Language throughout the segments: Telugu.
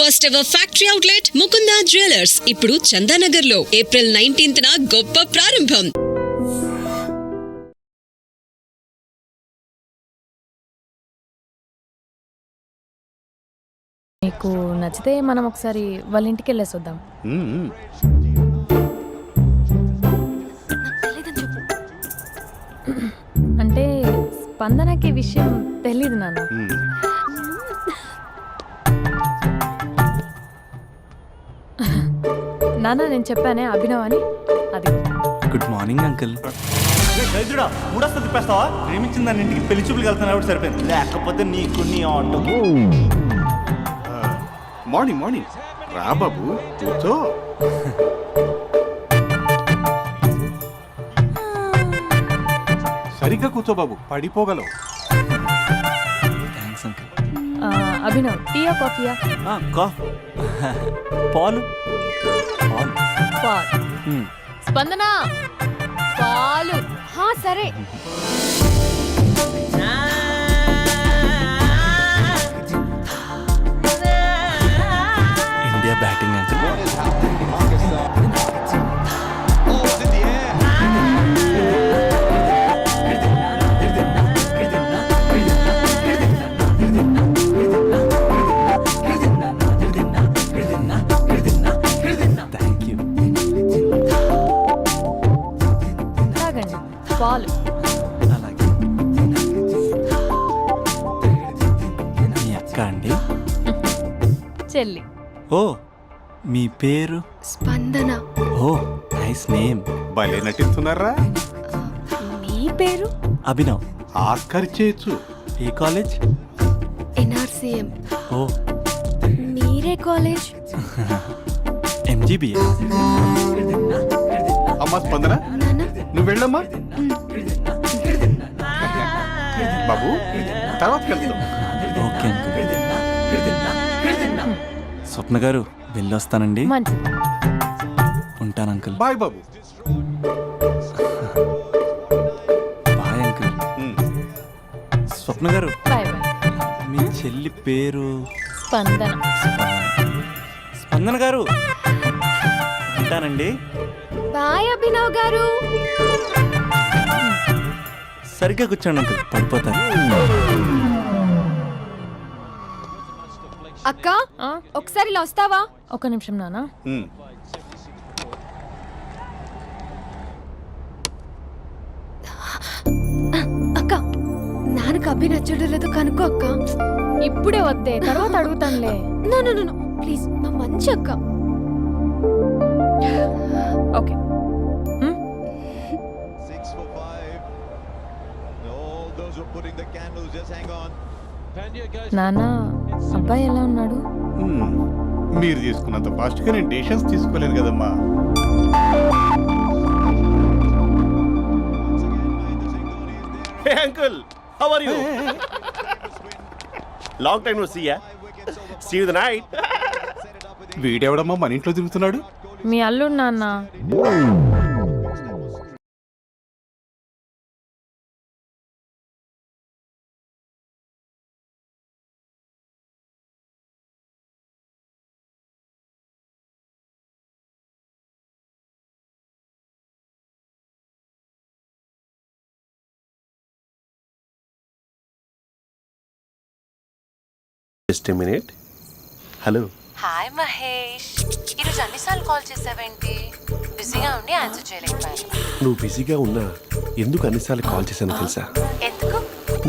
First ever factory outlet Mukunda jewellers ఇప్పుడు చందానగర్లో ఏప్రిల్ నైన్టీన్త్ గొప్ప ప్రారంభం. నీకు నచ్చితే మనం ఒకసారి వాళ్ళ ఇంటికి వెళ్ళేసి వద్దాం. అంటే స్పందనకి విషయం తెలీదు నాన్న. నాన్న నేను చెప్పానే అభినవ్ అని. అది. గుడ్ మార్నింగ్ అంకుల్ దరిద్రుడా మూడొస్తా తిప్పేస్తావా? ప్రేమించిన దాని ఇంటికి పెళ్ళి చూపులు వెళ్తున్నా కాబట్టి సరిపోయింది. లేకపోతే నీకు నీ ఆటోకి మార్నింగ్ మార్నింగ్ రా బాబు కూర్చో. సరిగ్గా కూర్చో బాబు పడిపోగలవు. థ్యాంక్స్ అంకుల్ ఆ, అభినవ్ టీయా కాఫీయా కా పాలు? పాలు. స్పందన? పాలు. హా సరే. ఇండియా బ్యాటింగ్ అంకుల్ మీ పేరు? స్పందన. Oh nice name. భలే నటిస్తున్నారా? మీ పేరు? అభినవ్. ఆస్కర్ చేయొచ్చు ఏ కాలేజ్? ఎన్ఆర్సీఎం. ఓ. మీరే కాలేజ్? ఎంజీబీఏ. అమ్మా స్పందన. నువ్వు వెళ్ళమ్మా. బాబు తర్వాత వెళ్తాం ఓకే స్వప్న గారు వెళ్ళొస్తానండి. మంచిది. ఉంటాను అంకుల్. బాయ్ బాబు. Bye uncle. స్వప్న గారు బాయ్ బాయ్. మీ చెల్లి పేరు? స్పందన. స్పందన గారు ఉంటానండి. బాయ్ అభినవ్ గారు. సరిగ్గా కూర్చోండి అంకుల్ పడిపోతారు. అక్క ఒకసారి ఇలా వస్తావా? ఒక నిమిషం నాన్న మ్మ్. అక్క నాన్నకు అభి నచ్చడం లేదో కనుక్కో అక్క. ఇప్పుడే వద్దే తర్వాత అడుగుతానులే. నో నో నో ప్లీజ్ నా మంచి అక్క. ఓకే. Six అబ్బాయి ఎలా ఉన్నాడు? మీరు తీసుకున్నంత ఫాస్ట్గా నేను డేషన్స్ తీసుకోలేదు కదమ్మా. Uncle how are you long time no see ya see you night వీడెవడమ్మా మన ఇంట్లో తిరుగుతున్నాడు? మీ అల్లు నాన్న. A minute. Hello. Hi Mahesh. ఈరోజు అన్నిసార్లు కాల్ చేసావేంటి? బిజీగా ఉండి ఆన్సర్ చేయలేకపోయాను నువ్వు బిజీగా ఉన్నా ఎందుకు అన్నిసార్లు కాల్ చేశాను తెలుసా? ఎందుకు?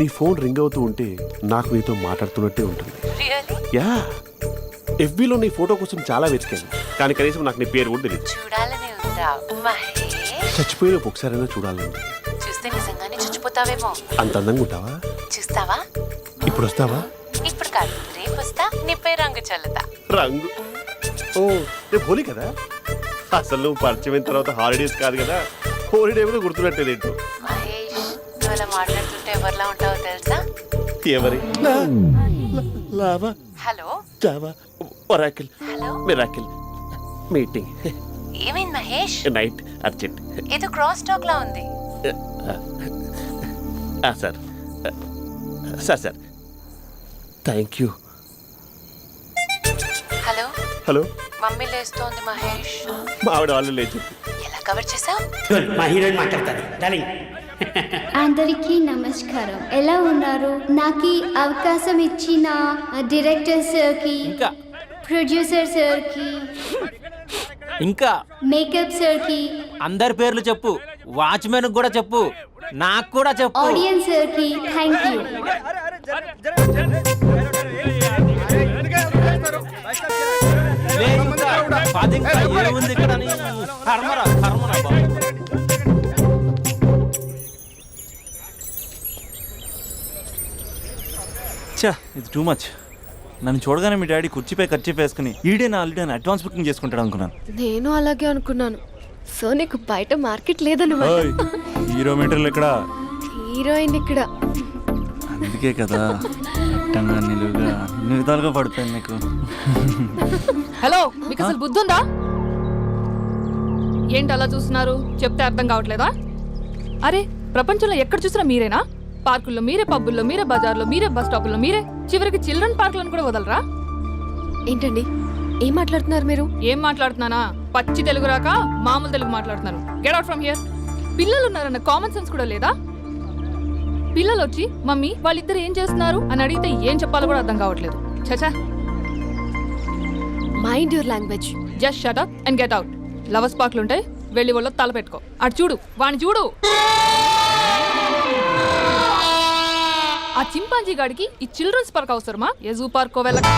నీ ఫోన్ రింగ్ అవుతూ ఉంటే నాకు నీతో మాట్లాడుతున్నట్టే ఉంటుంది. Really ya. ఎఫ్బీలో నీ ఫోటో కోసం చాలా వెతికాను. కానీ కనీసం నాకు నీ పేరు కూడా తెలియదు చూడాలని ఉందా మహేష్? చచ్చిపోయిన ఒకసారైనా చూడాలని చూస్తే నిజంగానే చచ్చిపోతావేమో. అంత అందంగా ఉంటావా? చూస్తావా? ఇప్పుడు వస్తావా? నీపై రంగు చల్లుతా. రంగు? ఓ రేపు హోలీ కదా? అసలు నువ్వు పరిచయం అయిన తర్వాత హాలిడేస్ కాదు కదా? హోలిడే కూడా గుర్తుపెట్టేదేంటో మహేష్ నువ్వు అలా మాట్లాడుతుంటే ఎవరిలా ఉంటావో తెలుసా? ఎవరి? Lava. Hello? Java. Oracle. Hello? Miracle. Meeting. ఏమైంది మహేష్? Night urgent. ఏదో క్రాస్ టాక్ లా ఉంది sir. Sir sir. Thank you. Hello. Mummy లేస్తోంది Mahesh. మా ఆవిడ వాళ్ళు లేచి ఎలా కవర్ చేసావు మా హీరోయిన్ మాట్లాడతాను డార్లింగ్. అందరికీ నమస్కారం. ఎలా ఉన్నారు? నాకు ఈ అవకాశం ఇచ్చిన డైరెక్టర్ సార్కి ఇంకా. ప్రొడ్యూసర్ సార్కి ఇంకా. మేకప్ సార్కి అందరి పేర్లు చెప్పు. వాచ్మెన్ కూడా చెప్పు. నాకు కూడా చెప్పు. ఆడియన్స్ సార్కి థ్యాంక్ యూ. పది ఇంకా ఏముంది ఇక్కడ అని? కర్మరా కర్మరా బాబు. చా ఇది టూ మచ్ నన్ను చూడగానే మీ డాడీ కుర్చీపై ఖర్చు వేసుకుని ఈడే నా ఆల్రెడీ అని అడ్వాన్స్ బుకింగ్ చేసుకుంటాడు అనుకున్నాను. నేను అలాగే అనుకున్నాను. సో నీకు బయట మార్కెట్ లేదన్నమాట. హీరో మీటర్లు ఇక్కడ హీరోయిన్ ఇక్కడ. అందుకే కదా. అట్టంగా నిలువుగా. అన్ని విధాలుగా పడిపోయాను నీకు. హలో మీకు అసలు బుద్ధి ఉందా ఏంటి అలా చూస్తున్నారు? చెప్తే అర్థం కావట్లేదా? అరే ప్రపంచంలో ఎక్కడ చూసినా మీరేనా? పార్కుల్లో మీరే పబ్బుల్లో మీరే బజార్లో మీరే బస్ స్టాపుల్లో మీరే చివరికి చిల్డ్రన్ పార్కులను కూడా వదలరా? ఏంటండి? ఏం మాట్లాడుతున్నారు మీరు? ఏం మాట్లాడుతున్నానా? పచ్చి తెలుగు రాక మామూలు తెలుగు మాట్లాడుతున్నాను గెట్ అవుట్ ఫ్రమ్ హియర్ పిల్లలు ఉన్నారన్న కామన్ సెన్స్ కూడా లేదా? పిల్లలు వచ్చి మమ్మీ వాళ్ళిద్దరు ఏం చేస్తున్నారు? అని అడిగితే ఏం చెప్పాలో కూడా అర్థం కావట్లేదు. చచా mind your language just shut up and get out lovers పార్క్లు ఉంటాయి వెళ్ళి వాళ్ళ తల పెట్టుకో. అటు చూడు వాణ్ణి చూడు. ఆ చింపాంజీ గాడికి ఈ చిల్డ్రన్స్ పార్క్ అవసరమా? ఏ జూ పార్క్ వెళ్ళక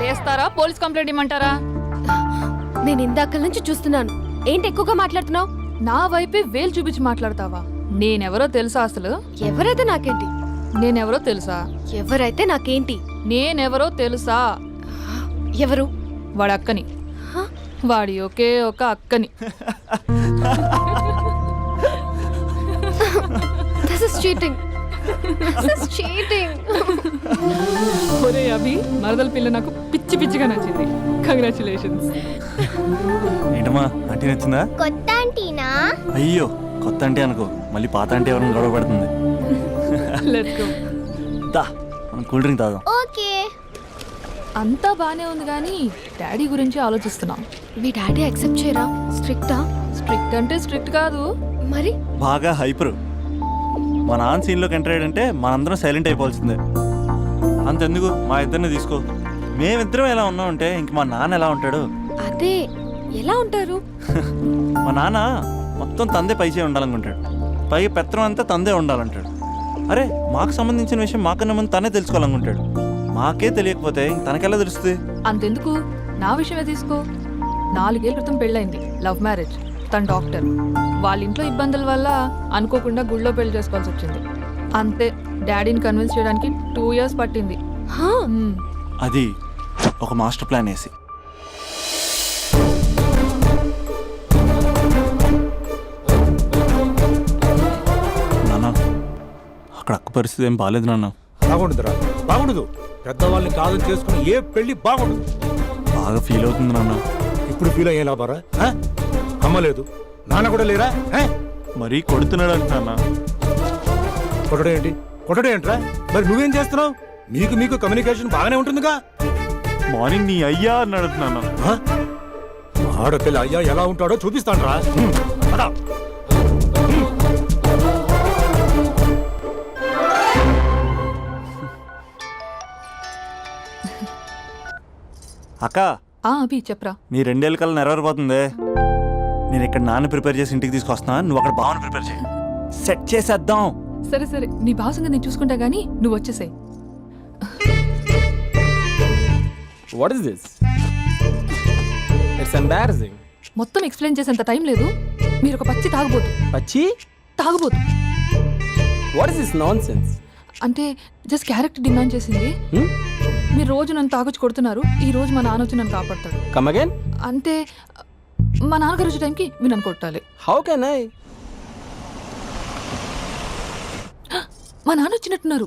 లేస్తారా? పోలీస్ కంప్లైంట్ ఇమ్మంటారా? నేను ఇందాక నుంచి చూస్తున్నాను. ఏంటి ఎక్కువగా మాట్లాడుతున్నావు? నా వైపే వేలు చూపించి మాట్లాడతావా? నేనెవరో తెలుసా అసలు? ఎవరైతే నాకేంటి? నేనెవరో తెలుసా? ఎవరైతే నాకేంటి? నేనెవరో తెలుసా? ఎవరు? వాడి అక్కని వాడి ఒకే ఒక అక్కని. దిస్ ఇస్ చీటింగ్ ఒరే అభి మరదల పిల్ల నాకు పిచ్చి పిచ్చిగా నచ్చింది. కంగ్రాచులేషన్స్ ఏంటమ్మా అంటే నచ్చిందా? కొత్త ఆంటీనా? అయ్యో కొత్త అంటే అనుకో మళ్ళీ పాత అంటే ఎవరైనా గొడవ పడుతుంది. లెట్స్ గో దా మనం కూల్ డ్రింక్ తాదాం ఓకే. అంతా బానే ఉంది కానీ డాడీ గురించి ఆలోచిస్తున్నాం. మీ డాడీ యాక్సెప్ట్ చేయరా? స్ట్రిక్టా? స్ట్రిక్ట్ అంటే స్ట్రిక్ట్ కాదు. మరి? బాగా హైపర్. మా నాన్న సీన్లోకి ఎంటర్ అయ్యాడంటే మనందరం సైలెంట్ అయిపోవాల్సిందే. అంతెందుకు? మా ఇద్దరిని తీసుకో. మేమిద్దరం ఎలా ఉన్నామంటే ఇంక మా నాన్న ఎలా ఉంటాడు? అదే ఎలా ఉంటారు? మా నాన్న మొత్తం తందే పైసే ఉండాలనుకుంటాడు. పైగా పెత్తనం అంతా తందే ఉండాలంటాడు. అరే మాకు సంబంధించిన విషయం మాకన్నా ముందు తనే తెలుసుకోవాలనుకుంటాడు. మాకే తెలియకపోతే తనకెలా తెలుస్తుంది? అంతెందుకు? నా విషయమే తీసుకో. నాలుగేళ్ళ క్రితం పెళ్ళైంది లవ్ మ్యారేజ్. తన డాక్టర్. వాళ్ళ ఇంట్లో ఇబ్బందుల వల్ల అనుకోకుండా గుళ్ళో పెళ్ళి చేసుకోవాల్సి వచ్చింది. అంతే. డాడీని కన్విన్స్ చేయడానికి టూ ఇయర్స్ పట్టింది. అది ఒక మాస్టర్ ప్లాన్ వేసి. అక్కడ అక్క పరిస్థితి ఏం బాగాలేదు నాన్న. బాగుండదురా బాగుండదు. పెద్దవాళ్ళని కాదు చేసుకుని ఏ పెళ్ళి బాగుండదు. బాగా ఫీల్ అవుతుంది నాన్న. ఇప్పుడు ఫీల్ అయ్యే లాభారా? ఆ? అమ్మ లేదు నాన్న కూడా లేరా? ఆ? మరీ కొడుతున్నాడు అంటున్నా కొట్టడం ఏంటి? కొట్టడం ఏంట్రా? మరి నువ్వేం చేస్తున్నావు? మీకు మీకు కమ్యూనికేషన్ బాగానే ఉంటుందిగా. మార్నింగ్ నీ అయ్యా అన్నాడు నాన్న. ఆ? ఆడపిల్ల అయ్యా ఎలా ఉంటాడో చూపిస్తానురా. హ్మ్. అక్క. ఆ అభి చెప్పరా. నీ రెండేళ్ళ కల్లా నెరవేరిపోతుంది నేను ఇక్కడ నాన్న ప్రిపేర్ చేసి ఇంటికి తీసుకొస్తున్నా నువ్వు అక్కడ బావని ప్రిపేర్ చేయి. సెట్ చేసేద్దాం. సరే సరే నీ భాసంగా నేను చూసుకుంటా గానీ నువ్వు వచ్చేసాయి. What is this it's embarrassing మొత్తం ఎక్స్ప్లెయిన్ చేసేంత టైం లేదు. మీరు ఒక పచ్చి తాగబోతు. పచ్చి? తాగబోతు. What is this nonsense అంటే జస్ట్ క్యారెక్టర్ డిమాండ్ చేసింది. మీరు రోజు నన్ను తాగొచ్చి కొడుతున్నారు. ఈ రోజు మా నాన్న వచ్చి నన్ను కాపాడతాడు. కమ్ అగైన్ అంటే మా నాన్నగారు వచ్చే టైంకి మీరు నన్ను కొట్టాలి. హౌ కెన్ ఐ మా నాన్న వచ్చినట్టున్నారు.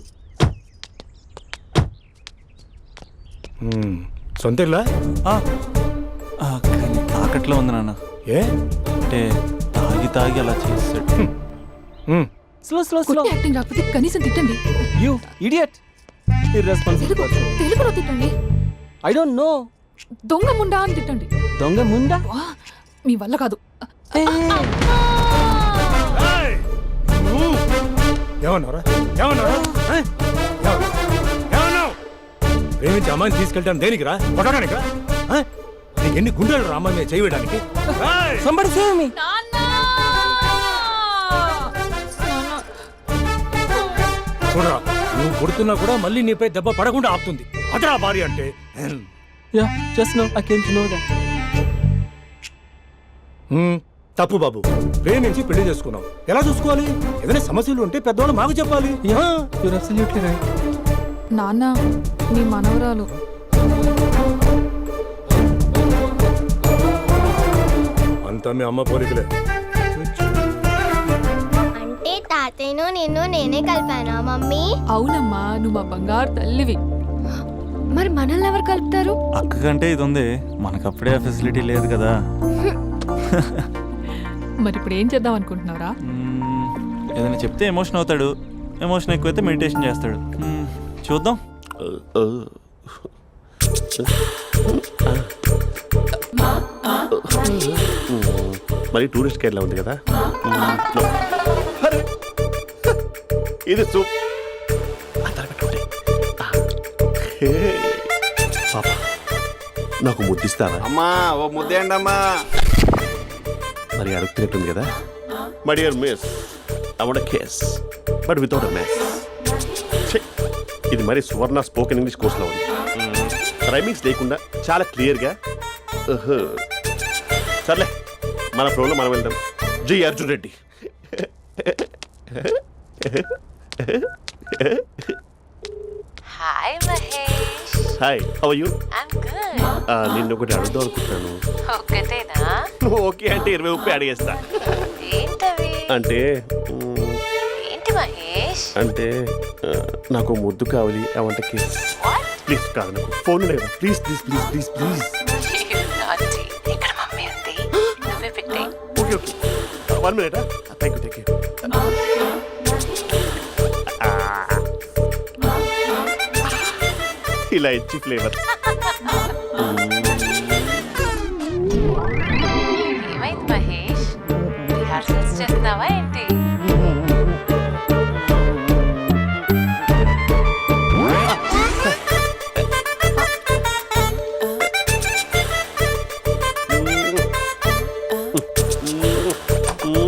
సొంత ఇల్లా ఆ, ఆ, కానీ తాకట్లో ఉంది నాన్న. ఏ? అంటే తాగి తాగి అలా చేస్తాడు. స్లో స్లో స్లో కొట్టి యాక్టింగ్ రాకపోతే కనీసం తిట్టండి. యూ ఇడియట్ ఇర్రెస్పాన్సిబుల్ తెలుగు తెలుగులో తిట్టండి. ఐ డోంట్ నో దొంగ ముండా అని తిట్టండి. దొంగ వా, మీ వల్ల కాదు. ఏమన్నారా ఏమన్నారా ఆ? ఏమన్నా- ఏమన్నావు? ప్రేమించి అమ్మాయిని తీసుకెళ్ళాను దేనికిరా? కొట్టడానికిరా ఆ? నీకు ఎన్ని గుండెలు రా అమ్మాయి చేయడానికి? సంబడి సేవ్ మీ చూడరా? నువ్వు కొడుతున్నా కూడా మళ్ళీ నీపై దెబ్బ పడకుండా ఆపుతుంది. అదరా భార్య అంటే. Ya just no I came to know that hmm, తప్పు బాబు. ప్రేమించి పెళ్ళి చేసుకున్నావు. ఎలా చూసుకోవాలి? ఏదైనా సమస్యలు ఉంటే పెద్దవాళ్ళు మాకు చెప్పాలి. యా యూర్ అబ్సల్యూట్లీ రైట్ నాన్న మీ మనవరాలు. అంతా మీ అమ్మ పోలికలే. అంటే తాతయ్యను నిన్ను నేనే కలిపానా మమ్మీ? అవునమ్మా నువ్వు మా బంగారు తల్లివి. మరి మనల్ని ఎవరు కలుపుతారు? అక్క కంటే ఇది ఉంది. మనకప్పుడే ఆ ఫెసిలిటీ లేదు కదా. మరి ఇప్పుడు ఏం చేద్దాం అనుకుంటున్నారా మ్మ్, ఏదైనా చెప్తే ఎమోషన్ అవుతాడు. ఎమోషన్ ఎక్కువైతే మెడిటేషన్ చేస్తాడు. మ్మ్, చూద్దాం. మరి టూరిస్ట్ గైడ్లా ఉంది కదా! ఇది! పాపా నాకు ముద్దిస్తావా? అమ్మా ఓ ముద్దేయండి అమ్మా మరి అడుగుతున్నట్టుంది కదా? My dear miss I want case but without a mess ఇది మరి సువర్ణ స్పోకెన్ ఇంగ్లీష్ కోర్సులో ఉంది. రైమింగ్స్ లేకుండా చాలా క్లియర్గా సర్లే మన ప్రోలో మనం వెళ్దాం. G Arjun Reddy. Hi Mahesh hi how you I'm good నిన్ను ఒకటి అడుగుదాం అనుకుంటున్నాను. ఒక్కటేనా? ఓకే అంటే ఇరవై ముప్పై అడిగేస్తా. ఏంటవి? అంటే ఏంటి మహేష్? అంటే ఆ, నాకు ముద్దు కావాలి ఐ వాంట్ కేస్. ప్లీజ్ కాదు నాకు ఫోన్ లేదు. Please please please please please. Naughty. ఇక్కడ మమ్మీ ఉంది. నువ్వే పెట్టే okay okay. One minute? Thank you thank you ఇలా ఇచ్చి ఫ్లేవర్ ఏమైంది మహేష్? రిహార్సల్స్ చేస్తున్నావా ఏంటి? Hello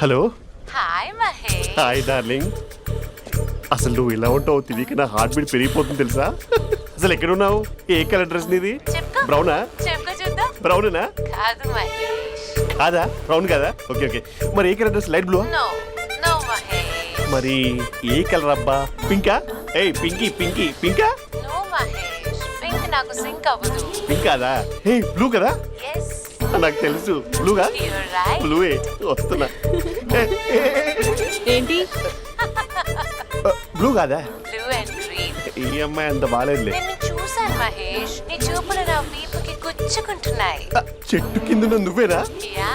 Hello. Hi Mahesh. Hi darling. అసలు నువ్వు ఇలా ఉంటావు తిరిగి నా హార్ట్ బీట్ పెరిగిపోతుంది తెలుసా? అసలు ఎక్కడున్నావు? ఏ కలర్ డ్రెస్ నీది. బ్రౌనా బ్రౌనేనా కాదు మహేష్. కాదా? బ్రౌన్ కదా? ఓకే ఓకే మరి ఏ colour dress light blue no no Mahesh. మరి ఏ కలర్ అబ్బా? పింకా ఏయ్ పింకీ పింకీ పింకా నో మహేష్. పింక్ నాకు సింక్ అవ్వదు. పింక్ కాదా? ఏ బ్లూ కదా? ఎస్ నాకు తెలుసు. బ్లూగా బ్లూవే వస్తున్నా. ఏంటి? బ్లూ కాదా? బ్లూ అండ్ గ్రీన్ ఈ అమ్మాయి అంత బాగాలేదులే చూశాను మహేష్. నీ చూపులు నా వీపుకి గుచ్చుకుంటున్నాయి. ఆ, చెట్టు కింద నువ్వేనా యా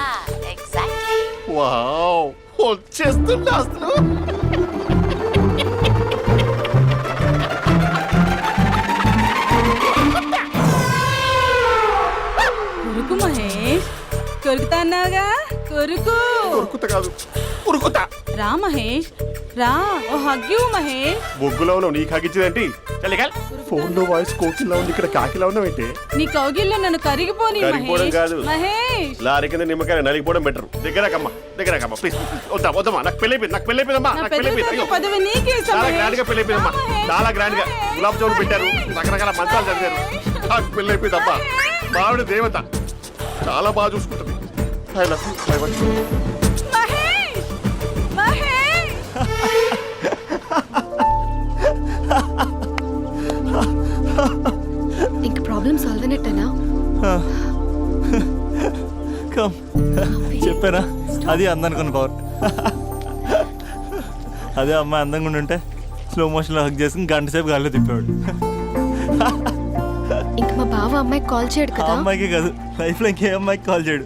ఎగ్జాక్ట్లీ వావ్ వచ్చేస్తున్నా అసలు? కొరుకుతాన్నావుగా? కొరుకు. ఉరుకుత కాదు. ఉరుకుత రా మహేష్ రా. ఓ హగ్యూ మహేష్. బొగ్గులో ఉన్నావు నీకు హగించిందేంటి ఫోన్లో వాయిస్ కోకిలా ఉంది ఇక్కడ కాకిలా ఉన్నావేంటి? నీ కౌగిల్లో నన్ను కరిగిపోని కరిగిపోవడం కాదు. మహేష్. లారీ కింద నిమ్మకాయ నలిగిపోవడం బెటర్ దగ్గరకమ్మా దగ్గరకమ్మా ప్లీజ్ వద్దా వద్దమ్మా. నాకు పెళ్ళి నాకు పెళ్ళి అయిపోయిందమ్మా నాకు పెళ్ళి అయిపోయింది. అయ్యో. పదవి నీకే చాలా గ్రాండ్గా పెళ్ళి అయిపోయిందమ్మా. చాలా గ్రాండ్గా. గులాబ్ జామున్ పెట్టారు రకరకాల మంచాలు చదివారు నాకు పెళ్ళి అయిపోయిందమ్మా. మావిడ దేవత. చాలా బాగా చూసుకుంటుంది. You. I want you. Mahesh! Mahesh! ఇంక ప్రాబ్లం సాల్వ్ అయినట్టేనా? కమ్ చెప్పారా అది అందనుకున్న పవర్ అదే అమ్మాయి అందంగా ఉండుంటే స్లో మోషన్లో హక్ చేసుకుని గంట సేపు గాల్లో తిప్పేవాడు. ఇంక మా బావ అమ్మాయికి కాల్ చేయడు కదా? అమ్మాయికి కాదు. లైఫ్లో ఇంకే అమ్మాయికి కాల్ చేయడు.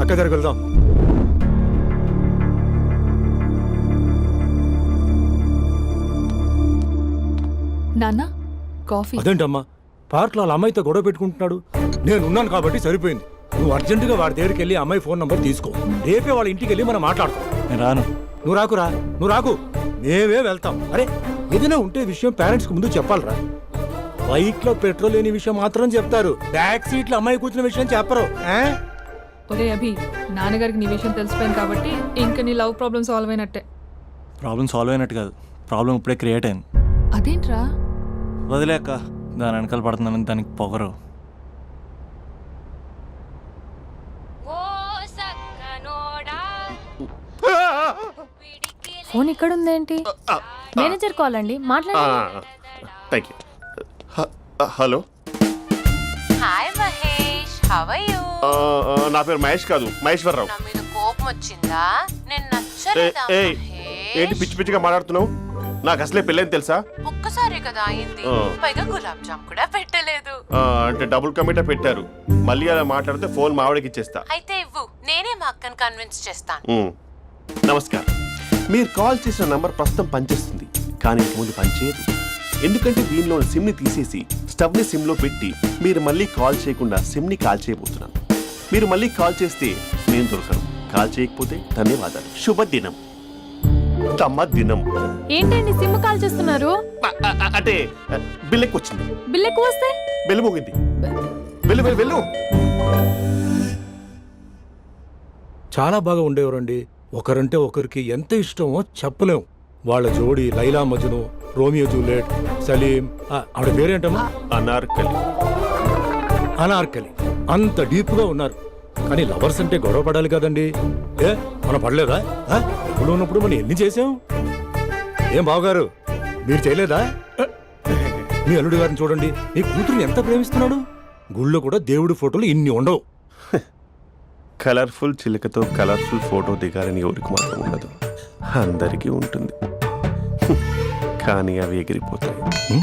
అక్క దగ్గరికి వెళ్దాం. నాన్న కాఫీ. అదేంటమ్మా? పార్క్లో వాళ్ళ అమ్మాయితో గొడవ పెట్టుకుంటున్నాడు. నేను ఉన్నాను కాబట్టి సరిపోయింది. నువ్వు అర్జెంటుగా వాడి దగ్గరికి వెళ్ళి అమ్మాయి ఫోన్ నంబర్ తీసుకో. రేపే వాళ్ళ ఇంటికి వెళ్ళి మనం మాట్లాడతాం. నేను రాను. నువ్వు రాకురా నువ్వు రాకు. మేమే వెళ్తాం. అరే ఏదైనా ఉంటే విషయం పేరెంట్స్కి ముందు చెప్పాలరా. బైక్లో పెట్రోల్ లేని విషయం మాత్రం చెప్తారు. బ్యాక్ సీట్లో అమ్మాయి కూర్చున్న విషయం చెప్పరు. ఆ? ఒరే అభి నాన్నగారికి నీ విషయం తెలిసిపోయింది కాబట్టి ఇంక నీ లవ్ ప్రాబ్లమ్ సాల్వ్ అయినట్టే. ప్రాబ్లం సాల్వ్ అయినట్టు కాదు. ప్రాబ్లం ఇప్పుడే క్రియేట్ అయింది. అదేంట్రా? వదిలేక దాని వెనకాల పడుతున్నానని దానికి పొగరు. ఫోన్ ఇక్కడ ఉందేంటి మేనేజర్ కాల్ అండి మాట్లాడండి thank you hello? Hi Mahesh. How you నా పేరు మహేష్ కాదు మహేశ్వరరావు. మీద కోపం వచ్చిందా? నేను ఏ- ఏయ్, ఏంటి పిచ్చి పిచ్చిగా మాట్లాడుతున్నావు? నాకు అసలే పెళ్ళని తెలుసా? ఒక్కసారి కదా అయింది. ఆ. పైగా గులాబ్ జామ్ కూడా పెట్టలేదు. ఆ, అంటే డబుల్ కమిటా పెట్టారు. మళ్ళీ అలా మాట్లాడితే ఫోన్ మావిడకి ఇచ్చేస్తా. అయితే ఇవ్వు. నేనే మా అక్కని కన్విన్స్ చేస్తాను. ఉమ్. నమస్కారం. మీరు కాల్ చేసిన నంబర్ ప్రస్తుతం పనిచేస్తుంది. కానీ ఇంక ముందు పనిచేయదు. ఎందుకంటే దీనిలో సిమ్ని తీసేసి స్టవ్ని సిమ్లో పెట్టి మీరు మళ్ళీ కాల్ చేయకుండా సిమ్ని కాల్ చేయబోతున్నాను. మీరు మళ్ళీ కాల్ చేస్తే నేను దొరకను. కాల్ చేయకపోతే ధన్యవాదాలు. శుభదినం. తమ్మ దినం ఏంటండి సిమ్ కాల్ చేస్తున్నారు? అ- అ- అ- అంటే బిల్ ఎక్కువ వచ్చింది బిల్ ఎక్కువ వస్తే? బెల్లు మోగింది. వెళ్ళు వెళ్ళు వెళ్ళు. చాలా బాగా ఉండేవారండి. ఒకరంటే ఒకరికి ఎంత ఇష్టమో చెప్పలేం. వాళ్ళ జోడి లైలా మజ్ను రోమియో జూలియట్ సలీం ఆ, ఆవిడ పేరేంటమ్మా? అనార్కలి. అనార్కలి. అంత డీప్గా ఉన్నారు. కానీ లవర్స్ అంటే గొడవ పడాలి కదండి. ఏ మనం పడలేదా? ఆ? ఎప్పుడు ఉన్నప్పుడు మనం ఎన్ని చేసాం ఏం బావగారు మీరు చేయలేదా? మీ అల్లుడి గారిని చూడండి. మీ కూతురుని ఎంత ప్రేమిస్తున్నాడు? గుళ్ళో కూడా దేవుడి ఫోటోలు ఇన్ని ఉండవు. కలర్ఫుల్ చిలుకతో కలర్ఫుల్ ఫోటో దిగాలని ఎవరికి మాత్రం ఉండదు. అందరికీ ఉంటుంది. కానీ అవి ఎగిరిపోతాయి.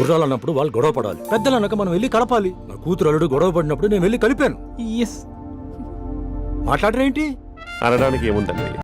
గుర్రాలు అన్నప్పుడు వాళ్ళు గొడవ పడాలి. పెద్దలు అన్నాక మనం వెళ్ళి కలపాలి. నా కూతురు అల్లుడు గొడవ పడినప్పుడు నేను వెళ్ళి కలిపాను. మాట్లాడరేంటి? అనడానికి ఏముందండి?